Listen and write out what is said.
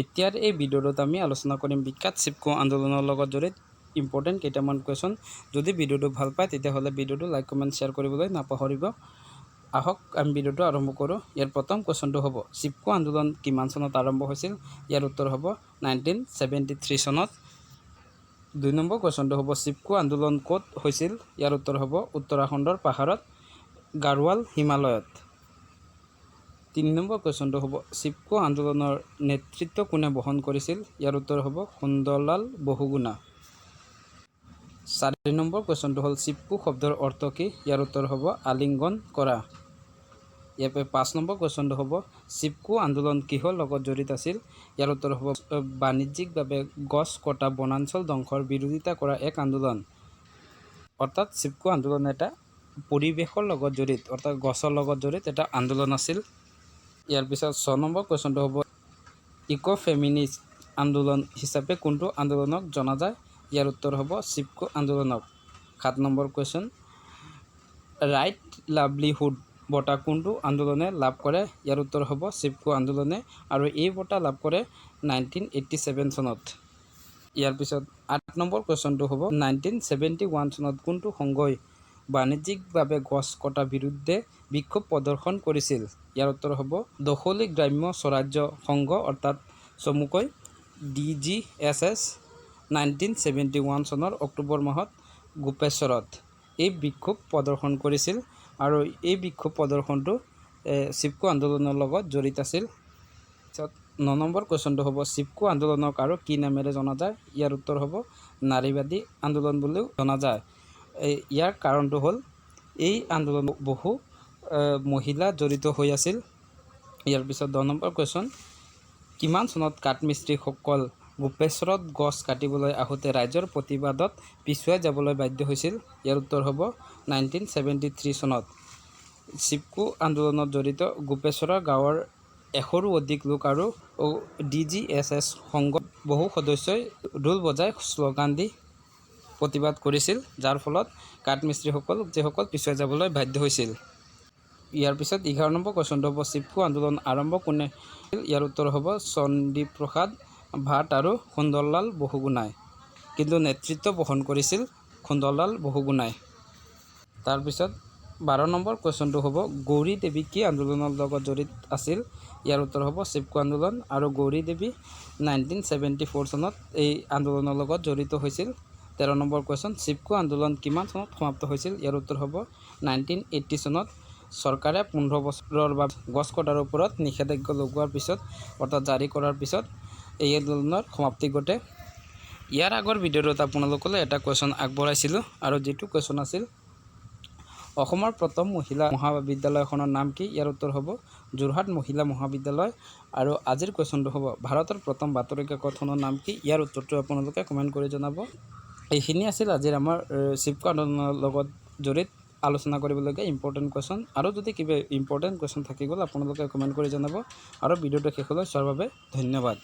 এতিয়াৰ এই ভিডিঅ'টোত আমি আলোচনা কৰিম বিখ্যাত চিপকো আন্দোলনৰ লগত জড়িত ইম্পৰ্টেণ্ট কেইটামান কুৱেশ্যন যদি ভিডিঅ'টো ভালো পায়, তেতিয়াহ'লে ভিডিঅ'টো লাইক কমেণ্ট শ্বেয়াৰ কৰিবলৈ নাপাহৰিব। আহক, আমি ভিডিঅ'টো আৰম্ভ কৰোঁ। ইয়াৰ প্ৰথম কুৱেশ্যনটো হ'ব, চিপকো আন্দোলন কিমান চনত আৰম্ভ হৈছিল? ইয়াৰ উত্তৰ হ'ব নাইনটিন ছেভেণ্টি থ্ৰী চনত। দুই নম্বৰ কুৱেশ্যনটো হ'ব, চিপকো আন্দোলন ক'ত হৈছিল? ইয়াৰ উত্তৰ হ'ব, উত্তৰাখণ্ডৰ পাহাৰত গাৰোৱাল হিমালয়ত। তিনি নম্বৰ কুৱেশ্যনটো হ'ব। চিপকো আন্দোলনৰ নেতৃত্ব কোনে বহন কৰিছিল? ইয়াৰ উত্তৰ হ'ব সুন্দৰলাল বহুগুণা। চাৰি নম্বৰ কুৱেশ্যনটো হ'ল চিপকো শব্দৰ অৰ্থ কি? ইয়াৰ উত্তৰ হ'ব আলিংগন কৰা। ইয়াৰ পৰা পাঁচ নম্বৰ কুৱেশ্যনটো হ'ব চিপকো আন্দোলন কিহৰ লগত জড়িত আছিল? ইয়াৰ উত্তৰ হ'ব বাণিজ্যিকভাৱে গছ কটা বনাঞ্চল ধ্বংসৰ বিৰোধিতা কৰা এক আন্দোলন। অৰ্থাৎ চিপকো আন্দোলন এটা পৰিৱেশৰ লগত জড়িত, অৰ্থাৎ গছৰ লগত জড়িত এটা আন্দোলন আছিল। ইয়াৰ পিছত ছ নম্বৰ কুৱেশ্যনটো হ'ব, ইক' ফেমিনিষ্ট আন্দোলন হিচাপে কোনটো আন্দোলনক জনা যায়? ইয়াৰ উত্তৰ হ'ব, চিপকো আন্দোলনক। সাত নম্বৰ কুৱেশ্যন, ৰাইট লাভলিহুড বঁটা কোনটো আন্দোলনে লাভ কৰে? ইয়াৰ উত্তৰ হ'ব, চিপকো আন্দোলনে। আৰু এই বঁটা লাভ কৰে নাইনটিন এইট্টি ছেভেন চনত। ইয়াৰ পিছত আঠ নম্বৰ কুৱেশ্যনটো হ'ব, নাইনটিন ছেভেণ্টি ওৱান চনত কোনটো সংঘই বাণিজ্যিকভাৱে গছ কটা বিৰুদ্ধে বিক্ষোভ প্ৰদৰ্শন কৰিছিল। ইয়াৰ উত্তৰ হ'ব, দখলী গ্ৰাম্য স্বৰাজ্য সংঘ অৰ্থাৎ চমুকৈ D G S S nineteen seventy one চনৰ অক্টোবৰ মাহত গোপেশ্বৰত এই বিক্ষোভ প্ৰদৰ্শন কৰিছিল আৰু এই বিক্ষোভ প্ৰদৰ্শনটো চিপকো আন্দোলনৰ লগত জড়িত আছিল। তাৰপিছত ন নম্বৰ কুৱেশ্যনটো হ'ব, চিপকো আন্দোলনক আৰু কি নামেৰে জনা যায়? ইয়াৰ উত্তৰ হ'ব, নাৰীবাদী আন্দোলন বুলিও জনা যায়। ইয়াৰ কাৰণটো হ'ল, এই আন্দোলন বহু মহিলা জড়িত হৈ আছিল। ইয়াৰ পিছত দহ নম্বৰ কুৱেশ্যন কিমান চনত কাঠমিস্ত্ৰীসকল গোপেশ্বৰত গছ কাটিবলৈ আহোঁতে ৰাইজৰ প্ৰতিবাদত পিছুৱাই যাবলৈ বাধ্য হৈছিল? ইয়াৰ উত্তৰ হ'ব নাইনটিন ছেভেণ্টি থ্ৰী চনত। চিপকো আন্দোলনত জড়িত গোপেশ্বৰৰ গাঁৱৰ এশৰো অধিক লোক আৰু ডি জি এছ এছ সংঘৰ বহু সদস্যই ঢোল বজাই শ্লোগান দি প্ৰতিবাদ কৰিছিল, যাৰ ফলত কাঠমিস্ত্ৰীসকল যিসকল পিছুৱাই যাবলৈ বাধ্য হৈছিল। ইয়াৰ পিছত এঘাৰ নম্বৰ কুৱেশ্যনটো হ'ব চিপকো আন্দোলন আৰম্ভ কোনে? ইয়াৰ উত্তৰ হ'ব চণ্ডীপ্ৰসাদ ভাট আৰু সুন্দৰলাল বহুগুণাই। কিন্তু নেতৃত্ব বহন কৰিছিল সুন্দৰলাল বহুগুণাই। তাৰপিছত বাৰ নম্বৰ কুৱেশ্যনটো হ'ব, গৌৰী দেৱী কি আন্দোলনৰ লগত জড়িত আছিল? ইয়াৰ উত্তৰ হ'ব চিপকো আন্দোলন আৰু গৌৰী দেৱী নাইনটিন ছেভেণ্টি ফ'ৰ চনত এই আন্দোলনৰ লগত জড়িত হৈছিল। তেৰ নম্বৰ কুৱেশ্যন, চিপকো আন্দোলন কিমান চনত সমাপ্ত হৈছিল? ইয়াৰ উত্তৰ হ'ব নাইনটিন এইট্টি চনত। চৰকাৰে পোন্ধৰ বছৰৰ বাবে গছ কটাৰ ওপৰত নিষেধাজ্ঞা লগোৱাৰ পিছত, অৰ্থাৎ জাৰি কৰাৰ পিছত, এই আন্দোলনৰ সমাপ্তি ঘটে। ইয়াৰ আগৰ ভিডিঅ'টোত আপোনালোকলৈ এটা কুৱেশ্যন আগবঢ়াইছিলোঁ আৰু যিটো কুৱেশ্যন আছিল, অসমৰ প্ৰথম মহিলা মহাবিদ্যালয়খনৰ নাম কি? ইয়াৰ উত্তৰ হ'ব, যোৰহাট মহিলা মহাবিদ্যালয়। আৰু আজিৰ কুৱেশ্যনটো হ'ব, ভাৰতৰ প্ৰথম বাতৰি কাকতখনৰ নাম কি? ইয়াৰ উত্তৰটো আপোনালোকে কমেণ্ট কৰি জনাব। এইখিনি আছিল আজিৰ আমাৰ আন্দোলনৰ লগত জড়িত আলোচনা কৰিবলগীয়া ইম্পৰ্টেণ্ট কুৱেশ্যন আৰু যদি কিবা ইম্পৰ্টেণ্ট কুৱেশ্যন থাকি গ'ল, আপোনালোকে কমেণ্ট কৰি জনাব। আৰু ভিডিঅ'টো শেষলৈ চোৱাৰ বাবে ধন্যবাদ।